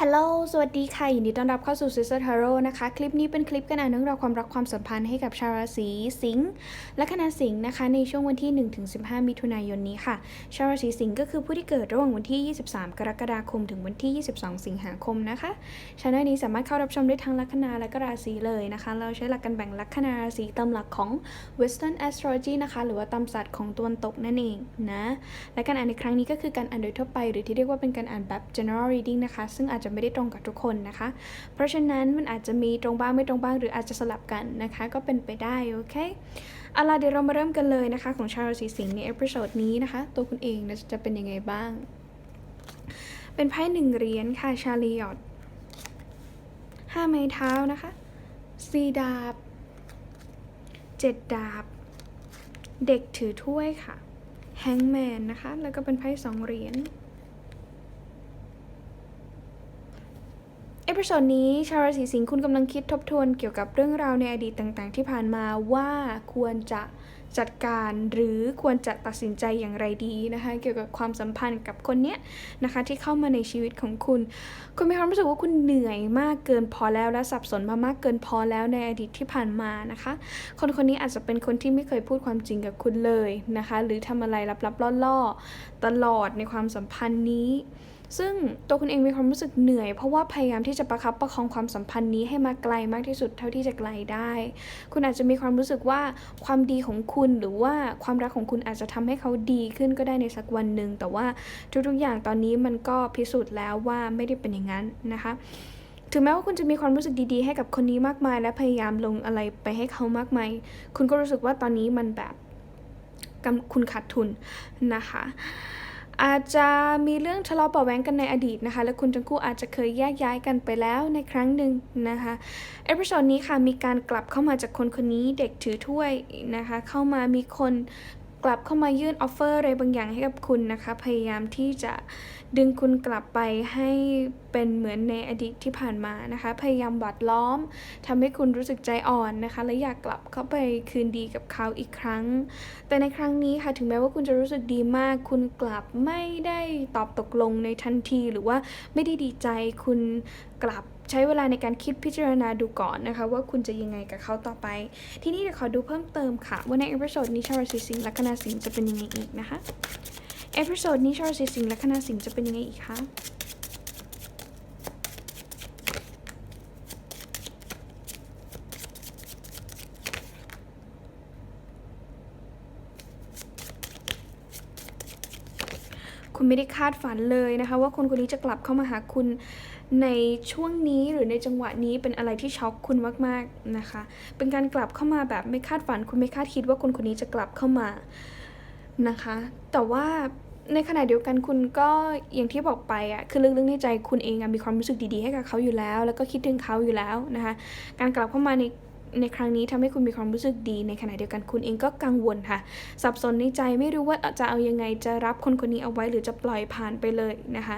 ฮัลโหล สวัสดีค่ะ ยินดีต้อนรับเข้าสู่ Sister Tarot นะคะ คลิปนี้เป็นคลิปการอ่านเรื่องราวความรักความสัมพันธ์ให้กับชาวราศีสิงห์ และคณะสิงห์นะคะ ในช่วงวันที่ 1-15 มิถุนายนนี้ค่ะ ชาวราศีสิงห์ก็คือผู้ที่เกิดระหว่างวันที่ 23 กรกฎาคม ถึงวันที่ 22 สิงหาคมนะคะช anel นี้สามารถเข้ารับชมได้ทั้งลัคนาและก็ราศีเลยนะคะ เราใช้หลักการแบ่งลัคนาราศีตามหลักของ Western Astrology นะคะ หรือว่าตามศาสตร์ของตะวันตกนั่นเองนะ และการอ่านในครั้งนี้ก็คือการอ่านโดยทั่วไป หรือที่เรียกว่าเป็นการอ่านแบบ general reading นะคะ ซึ่งอาจจะไม่ได้ตรงกับทุกคนนะคะ เพราะฉะนั้นมันอาจจะมีตรงบ้างไม่ตรงบ้างหรืออาจจะสลับกันนะคะ ก็เป็นไปได้โอเคเอาล่ะเดี๋ยวเรามาเริ่มกันเลยนะคะ ของชาวราศีสิงห์ในเอพิโซดนี้นะคะ ตัวคุณเองจะเป็นยังไงบ้าง เป็นไพ่หนึ่งเหรียญค่ะชาลีออตห้าไม้เท้านะคะสี่ดาบเจ็ดดาบ เด็กถือถ้วยค่ะแฮงแมนนะคะ แล้วก็เป็นไพ่สองเหรียญ เอ พิโซดนี้ชาวราศีสิงห์คุณกำลังคิดทบทวนเกี่ยวกับเรื่องราวในอดีตต่างๆ ที่ผ่านมาว่าควรจะจัดการหรือควรจะตัดสินใจอย่างไรดีนะคะ เกี่ยวกับความสัมพันธ์กับคนเนี้ยนะคะ ที่เข้ามาในชีวิตของคุณ คุณมีความรู้สึกว่าคุณเหนื่อยมากเกินพอแล้วและสับสนมามากเกินพอแล้วในอดีตที่ผ่านมานะคะ คนคนนี้อาจจะเป็นคนที่ไม่เคยพูดความจริงกับคุณเลยนะคะ หรือทำอะไรลับๆล่อๆตลอดในความสัมพันธ์นี้ ซึ่งตัวคุณเองมีความรู้สึกเหนื่อย เพราะว่าพยายามที่จะประคับประคองความสัมพันธ์นี้ให้มาไกลมากที่สุดเท่าที่จะไกลได้ คุณอาจจะมีความรู้สึกว่าความดีของคุณหรือว่าความรักของคุณอาจจะทำให้เขาดีขึ้นก็ได้ในสักวันหนึ่งแต่ว่าทุกๆอย่างตอนนี้มันก็พิสูจน์แล้วว่าไม่ได้เป็นอย่างนั้นนะคะถึงแม้ว่าคุณจะมีความรู้สึกดีๆ ให้กับคนนี้มากมาย และพยายามลงอะไรไปให้เขามากมาย คุณก็รู้สึกว่าตอนนี้มันแบบคุณขาดทุนนะคะ อาจจะมีเรื่องทะเลาะเบาะแว้งกันในอดีตนะคะ และคุณทั้งคู่อาจจะเคยแยกย้ายกันไปแล้วในครั้งหนึ่งนะคะ เอพิโซดนี้ค่ะมีการกลับเข้ามาจากคนคนนี้เด็กถือถ้วยนะคะ เข้ามามีคน กลับเข้ามายื่นออฟเฟอร์อะไรบางอย่างให้กับคุณนะคะ พยายามที่จะดึงคุณกลับไปให้เป็นเหมือนในอดีตที่ผ่านมานะคะ พยายามบัดล้อมทำให้คุณรู้สึกใจอ่อนนะคะ และอยากกลับเข้าไปคืนดีกับเขาอีกครั้ง แต่ในครั้งนี้ค่ะถึงแม้ว่าคุณจะรู้สึกดีมาก คุณกลับไม่ได้ตอบตกลงในทันทีหรือว่าไม่ได้ดีใจคุณกลับ ใช้เวลาในการคิดพิจารณาดูก่อนนะคะ ว่าคุณจะยังไงกับเขาต่อไป ทีนี้เดี๋ยวขอดูเพิ่มเติมค่ะ ว่าในเอพิโซดนี้ชาวราศีสิงห์และคณะสิงห์จะเป็นยังไงอีกนะคะเอพิโซดนี้ชาวราศีสิงห์และคณะสิงห์จะเป็นยังไงอีกคะคุณไม่ได้คาดฝันเลยนะคะ ว่าคนคนนี้จะกลับเข้ามาหาคุณ ในช่วงนี้หรือในจังหวะนี้เป็นอะไรที่ช็อกคุณมากๆนะคะ เป็นการกลับเข้ามาแบบไม่คาดฝันคุณไม่คาดคิดว่าคนคนนี้จะกลับเข้ามานะคะ แต่ว่าในขณะเดียวกันคุณก็อย่างที่บอกไปอะคือลึกๆในใจคุณเองอมีความรู้สึกดีๆให้กับเขาอยู่แล้ว แล้วก็คิดถึงเขาอยู่แล้วนะคะ การกลับเข้ามาในในครั้งนี้ทำให้คุณมีความรู้สึกดี ในขณะเดียวกันคุณเองก็กังวลค่ะ สับสนในใจไม่รู้ว่าจะเอายังไงจะรับคนคนนี้เอาไว้หรือจะปล่อยผ่านไปเลยนะคะ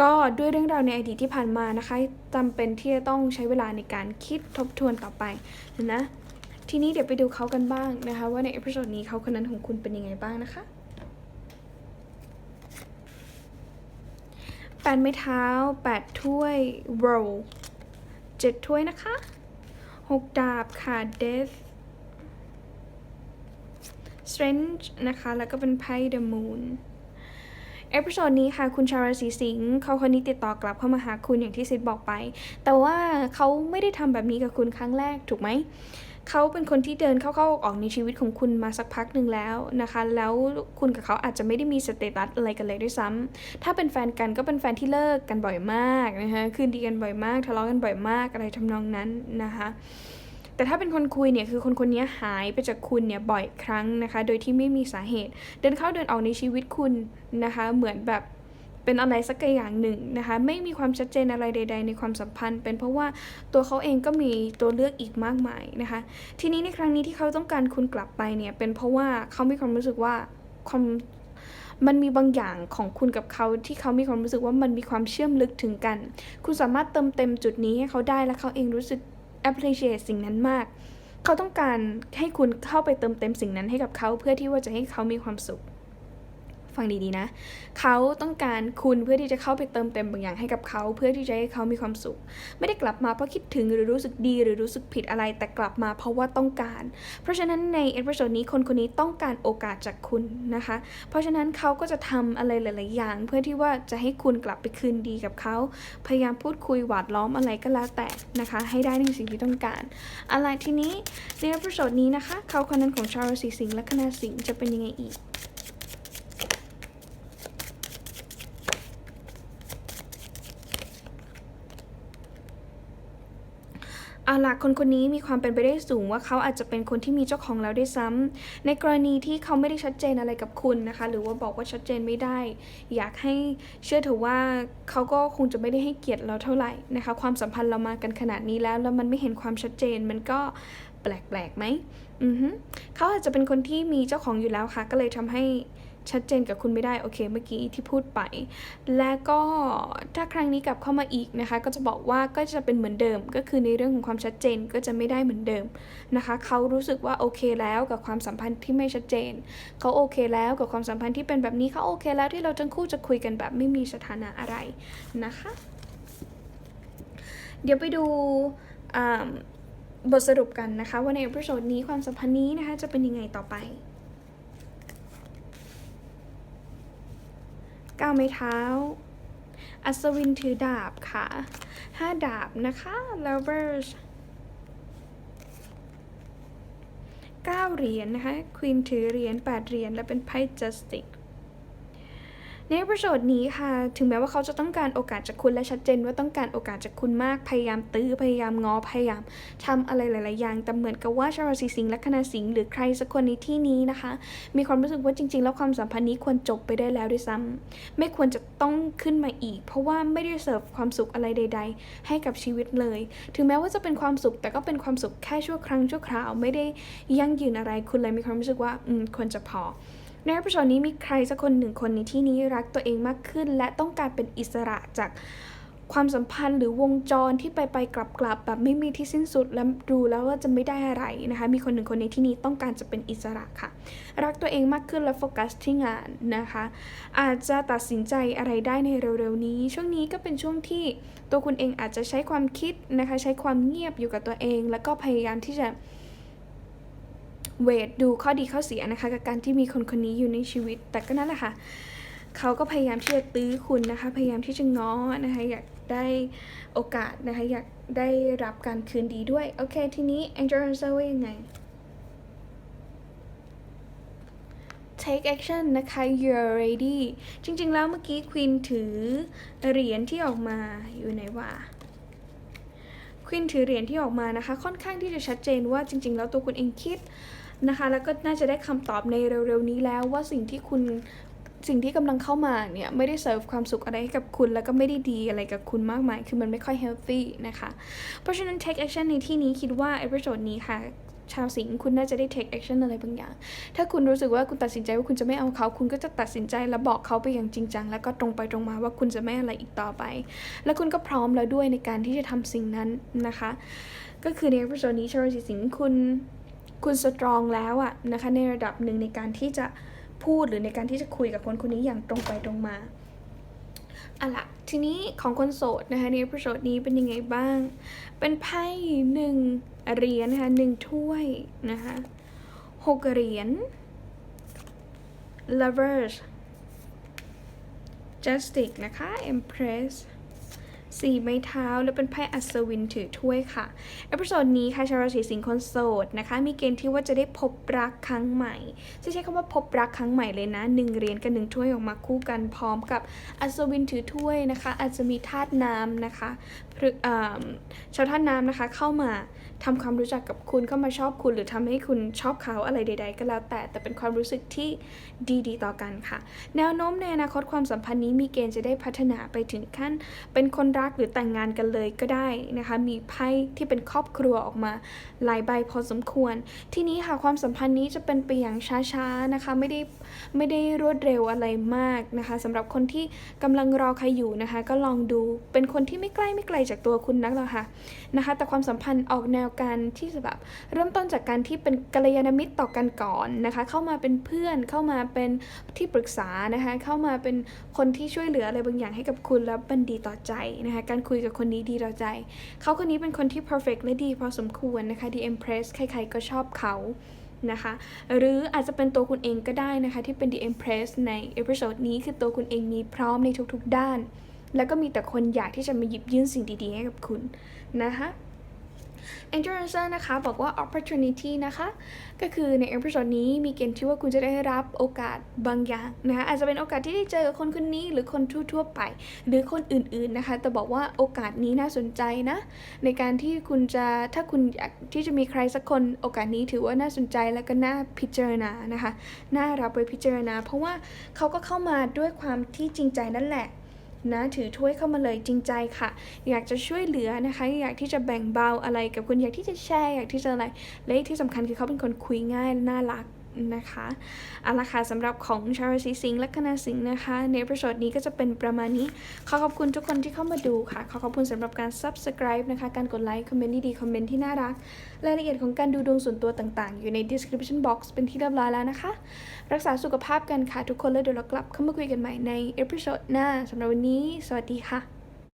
ก็ด้วยเรื่องราวในอดีตที่ผ่านมานะคะจำเป็นที่จะต้องใช้เวลาในการคิดทบทวนต่อไปนะทีนี้เดี๋ยวไปดูเขากันบ้างนะคะ ว่าในเอพิโซดนี้เขาคนนั้นของคุณเป็นยังไงบ้างนะคะแปดไม้เท้าแปดถ้วย roll เจ็ดถ้วยนะคะหกดาบค่ะ death strength นะคะ แล้วก็เป็นไพ่ the moon เอพิโซดนี้ค่ะคุณชาราศีสิงห์เขาคนนี้ติดต่อกลับเข้ามาหาคุณอย่างที่ซิดบอกไป แต่ว่าเขาไม่ได้ทำแบบนี้กับคุณครั้งแรกถูกไหมเขาเป็นคนที่เดินเข้าๆออกๆในชีวิตของคุณมาสักพักหนึ่งแล้วนะคะ แล้วคุณกับเขาอาจจะไม่ได้มีสเตตัสอะไรกันเลยด้วยซ้ำถ้าเป็นแฟนกันก็เป็นแฟนที่เลิกกันบ่อยมากนะคะคืนดีกันบ่อยมาก ทะเลาะกันบ่อยมากอะไรทำนองนั้นนะคะ แต่ถ้าเป็นคนคุยเนี่ยคือคนคนนี้หายไปจากคุณเนี่ยบ่อยครั้งนะคะ โดยที่ไม่มีสาเหตุ เดินเข้าเดินออกในชีวิตคุณนะคะ เหมือนแบบเป็นอะไรสักอย่างหนึ่งนะคะ ไม่มีความชัดเจนอะไรใด ๆ ในความสัมพันธ์ เป็นเพราะว่าตัวเขาเองก็มีตัวเลือกอีกมากมายนะคะ ทีนี้ในครั้งนี้ที่เขาต้องการคุณกลับไปเนี่ยเป็นเพราะว่าเขามีความรู้สึกว่าความมันมีบางอย่างของคุณกับเขาที่เขามีความรู้สึกว่ามันมีความเชื่อมลึกถึงกัน คุณสามารถเติมเต็มจุดนี้ให้เขาได้และเขาเองรู้สึก appreciate สิ่งนั้นมาก เขาต้องการให้คุณเข้าไปเติมเต็มสิ่งนั้นให้กับเขาเพื่อที่ว่าจะให้เขามีความสุข ฟังดีๆนะ เขาต้องการคุณเพื่อที่จะเข้าไปเติมเต็มบางอย่างให้กับเขา เพื่อที่จะให้เขามีความสุข ไม่ได้กลับมาเพราะคิดถึงหรือรู้สึกดีหรือรู้สึกผิดอะไร แต่กลับมาเพราะว่าต้องการ เพราะฉะนั้นในเอพิโซดนี้คนคนนี้ต้องการโอกาสจากคุณนะคะ เพราะฉะนั้นเขาก็จะทำอะไรหลาย ๆ อย่าง เพื่อที่ว่าจะให้คุณกลับไปคืนดีกับเขา พยายามพูดคุยหวาดล้อมอะไรก็แล้วแต่นะคะ ให้ได้ในสิ่งที่ต้องการ อะไรทีนี้ในเอพิโซดนี้นะคะ เขาคนนั้นของชาวราศีสิงห์และคณะสิงห์จะเป็นยังไงอีก เอาล่ะคนคนนี้มีความเป็นไปได้สูงว่าเขาอาจจะเป็นคนที่มีเจ้าของแล้วด้วยซ้ำในกรณีที่เขาไม่ได้ชัดเจนอะไรกับคุณนะคะ หรือว่าบอกว่าชัดเจนไม่ได้ อยากให้เชื่อเถอะว่าเขาก็คงจะไม่ได้ให้เกียรติเราเท่าไหร่นะคะ ความสัมพันธ์เรามากันขนาดนี้แล้ว แล้วมันไม่เห็นความชัดเจนมันก็แปลกๆไหมอือฮึเขาอาจจะเป็นคนที่มีเจ้าของอยู่แล้วค่ะ ก็เลยทำให้ ชัดเจนกับคุณไม่ได้โอเคเมื่อกี้ที่พูดไป และก็ถ้าครั้งนี้กลับเข้ามาอีกนะคะ ก็จะบอกว่าก็จะเป็นเหมือนเดิม ก็คือในเรื่องของความชัดเจนก็จะไม่ได้เหมือนเดิมนะคะ เขารู้สึกว่าโอเคแล้วกับความสัมพันธ์ที่ไม่ชัดเจน เขาโอเคแล้วกับความสัมพันธ์ที่เป็นแบบนี้เขาโอเคแล้วที่เราทั้งคู่จะคุยกันแบบไม่มีสถานะอะไรนะคะ เดี๋ยวไปดูบทสรุปกันนะคะว่าในเอพิโซดนี้ความสัมพันธ์นี้นะคะจะเป็นยังไงต่อไป ก้าว ไม้เท้า อัศวินถือดาบค่ะห้าดาบนะคะ lovers เก้าเหรียญนะคะ ควีนถือเหรียญแปดเหรียญ และเป็นไพ่ justice ในเอพิโซดนี้ค่ะ ถึงแม้ว่าเขาจะต้องการโอกาสจากคุณและชัดเจนว่าต้องการโอกาสจากคุณมาก พยายามตื้อ พยายามงอ พยายามทำอะไรหลาย ๆ อย่าง แต่เหมือนกับว่าชาวราศีสิงห์และคณะสิงห์หรือใครสักคนในที่นี้นะคะ มีความรู้สึกว่าจริง ๆ แล้วความสัมพันธ์นี้ควรจบไปได้แล้วด้วยซ้ำไม่ควรจะต้องขึ้นมาอีก เพราะว่าไม่ได้เสิร์ฟความสุขอะไรใด ๆ ให้กับชีวิตเลย ถึงแม้ว่าจะเป็นความสุข แต่ก็เป็นความสุขแค่ชั่วครั้งชั่วคราว ไม่ได้ยั่งยืนอะไร คุณเลยมีความรู้สึกว่า อืม ควรจะพอ ในเอพิโซดนี้มีใครสักคนหนึ่งคนในที่นี้รักตัวเองมากขึ้น และต้องการเป็นอิสระจากความสัมพันธ์หรือวงจรที่ไปไปกลับกลับแบบไม่มีที่สิ้นสุดและดูแล้วว่าจะไม่ได้อะไรนะคะ มีคนหนึ่งคนในที่นี้ต้องการจะเป็นอิสระค่ะ รักตัวเองมากขึ้นและโฟกัสที่งานนะคะ อาจจะตัดสินใจอะไรได้ในเร็วๆนี้ ช่วงนี้ก็เป็นช่วงที่ตัวคุณเองอาจจะใช้ความคิดนะคะ ใช้ความเงียบอยู่กับตัวเอง แล้วก็พยายามที่จะ เวทดูข้อดีข้อเสียนะคะ กับการที่มีคนคนนี้อยู่ในชีวิต แต่ก็นั่นแหละค่ะเขาก็พยายามที่จะตื้อคุณนะคะ พยายามที่จะง้อนะคะ อยากได้โอกาสนะคะ อยากได้รับการคืนดีด้วย โอเค ทีนี้ Angel Answer ว่ายังไง take action นะคะ you're ready จริง ๆ แล้วเมื่อกี้ Queen ถือเหรียญที่ออกมาอยู่ไหนวะควินถือเหรียญที่ออกมานะคะ ค่อนข้างที่จะชัดเจนว่าจริง ๆ แล้วตัวคุณเองคิด นะคะ แล้วก็น่าจะได้คำตอบในเร็วๆนี้แล้วว่าสิ่งที่คุณสิ่งที่กำลังเข้ามาเนี่ยไม่ได้เสิร์ฟความสุขอะไรให้กับคุณ แล้วก็ไม่ได้ดีอะไรกับคุณมากมาย คือมันไม่ค่อย healthy นะคะ เพราะฉะนั้น take action ในที่นี้คิดว่า episode นี้ค่ะ ชาวสิงห์คุณน่าจะได้ take action อะไรบางอย่าง ถ้าคุณรู้สึกว่าคุณตัดสินใจว่าคุณจะไม่เอาเขา คุณก็จะตัดสินใจและบอกเขาไปอย่างจริงจัง แล้วก็ตรงไปตรงมาว่าคุณจะไม่อะไรอีกต่อไป แล้วคุณก็พร้อมแล้วด้วยในการที่จะทำสิ่งนั้นนะคะ ก็คือในเอพิโซดนี้ชาวราศีสิงห์คุณ คุณสตรองแล้วอะนะคะในระดับหนึ่งในการที่จะพูดหรือในการที่จะคุยกับคนคนนี้อย่างตรงไปตรงมาอะละทีนี้ของคนโสดนะคะในเอพิโซดนี้เป็นยังไงบ้าง เป็นไพ่หนึ่งเหรียญนะคะหนึ่งถ้วยนะคะหกเหรียญ lovers justice นะคะ empress สี่ไม้เท้า แล้วเป็นไพ่อัศวินถือถ้วยค่ะ เอพิโซดนี้ค่ะชาวราศีสิงห์คนโสดนะคะ มีเกณฑ์ที่ว่าจะได้พบรักครั้งใหม่จะใช้คำว่าพบรักครั้งใหม่เลยนะหนึ่งเหรียญกับหนึ่งถ้วยออกมาคู่กันพร้อมกับอัศวินถือถ้วยนะคะ อาจจะมีธาตุน้ำนะคะพฤเอ่อชาวธาตุน้ำนะคะ เข้ามาทำความรู้จักกับคุณเข้ามาชอบคุณ หรือทำให้คุณชอบเขาอะไรใด ๆ ก็แล้วแต่ แต่เป็นความรู้สึกที่ดีๆ ต่อกันค่ะ แนวโน้มในอนาคตความสัมพันธ์นี้มีเกณฑ์จะได้พัฒนาไปถึงขั้นเป็นคนรักรักหรือแต่งงานกันเลยก็ได้นะคะ มีไพ่ที่เป็นครอบครัวออกมาหลายใบพอสมควร ทีนี้ค่ะความสัมพันธ์นี้จะเป็นไปอย่างช้าๆนะคะ ไม่ได้ไม่ได้รวดเร็วอะไรมากนะคะสำหรับคนที่กำลังรอใครอยู่นะคะ ก็ลองดูเป็นคนที่ไม่ใกล้ไม่ไกลจากตัวคุณนักหรอกค่ะนะคะ แต่ความสัมพันธ์ออกแนวการที่จะแบบเริ่มต้นจากการที่เป็นกัลยาณมิตรต่อกันก่อนนะคะ เข้ามาเป็นเพื่อนเข้ามาเป็นที่ปรึกษานะคะ เข้ามาเป็นคนที่ช่วยเหลืออะไรบางอย่างให้กับคุณแล้วมันดีต่อใจนะคะการคุยกับคนนี้ดีต่อใจ เขาคนนี้เป็นคนที่ perfect และดีพอสมควรนะคะดี impress ใครๆก็ชอบเขานะคะหรืออาจจะเป็นตัวคุณเองก็ได้นะคะที่เป็น the impress ในเอพิโซดนี้คือตัวคุณเองมีพร้อมในทุกๆด้าน แล้วก็มีแต่คนอยากที่จะมาหยิบยื่นสิ่งดีๆให้กับคุณนะคะ Endurance นะคะ บอกว่า opportunity นะคะ ก็คือในเอพิโซดนี้มีเกณฑ์ที่ว่าคุณจะได้รับโอกาสบางอย่างนะคะอาจจะเป็นโอกาสที่ได้เจอกับคนคนนี้หรือคนทั่วๆไป หรือคนอื่นๆนะคะ แต่บอกว่าโอกาสนี้น่าสนใจนะ ในการที่คุณจะถ้าคุณอยากที่จะมีใครสักคนโอกาสนี้ถือว่าน่าสนใจแล้วก็น่าพิจารณานะคะน่ารับไว้พิจารณา เพราะว่าเขาก็เข้ามาด้วยความที่จริงใจนั่นแหละ นะถือถ้วยเข้ามาเลยจริงใจค่ะ อยากจะช่วยเหลือนะคะ อยากที่จะแบ่งเบาอะไรกับคุณอยากที่จะแชร์อยากที่จะอะไรและที่สำคัญคือเขาเป็นคนคุยง่ายน่ารัก นะคะเอาละค่ะสำหรับของชาวราศีสิงห์และคณะสิงห์นะคะ ในเอพิโซดนี้ก็จะเป็นประมาณนี้ ขอขอบคุณทุกคนที่เข้ามาดูค่ะ ขอขอบคุณสำหรับการ subscribe นะคะ การกดไลค์ คอมเมนต์ดีๆคอมเมนต์ที่น่ารัก รายละเอียดของการดูดวงส่วนตัวต่างๆ อยู่ใน description box เป็นที่เรียบร้อยแล้วนะคะ รักษาสุขภาพกันค่ะทุกคนแล้วเดี๋ยวเรากลับเข้ามาคุยกันใหม่ในเอพิโซดหน้าสำหรับวันนี้ สวัสดีค่ะ